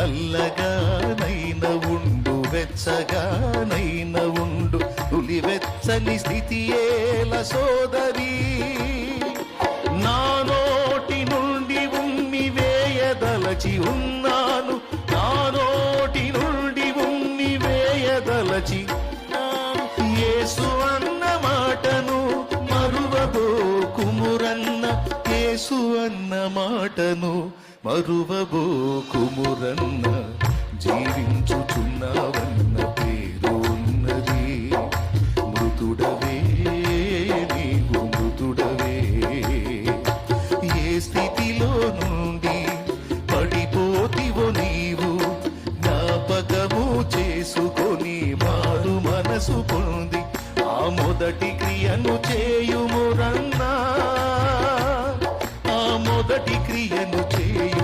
చల్లగానైన ఉండు వెచ్చగానైన ఉండు. నులివెచ్చని స్థితి ఏల సోదరి. నా నోటి నుండి ఉమ్మి వేయదలచి ఉన్నాను. నా నోటి నుండి ఉమ్మి వేయదలచి యేసు అన్న మాటను మరువబో కుమురన్న యేసు అన్న మాటను మరువబోకుమురన్న జీవించుచున్నావన్న పేరున్నది మృతుడవే నీవు మృతుడవే. ఏ స్థితిలో నుండి పడిపోతివో నీవు జ్ఞాపకము చేసుకొని మారు మనసు పొంది ఆ మొదటి క్రియను చేయుమురన్న మొదటి క్రియను చేయుమురన్నా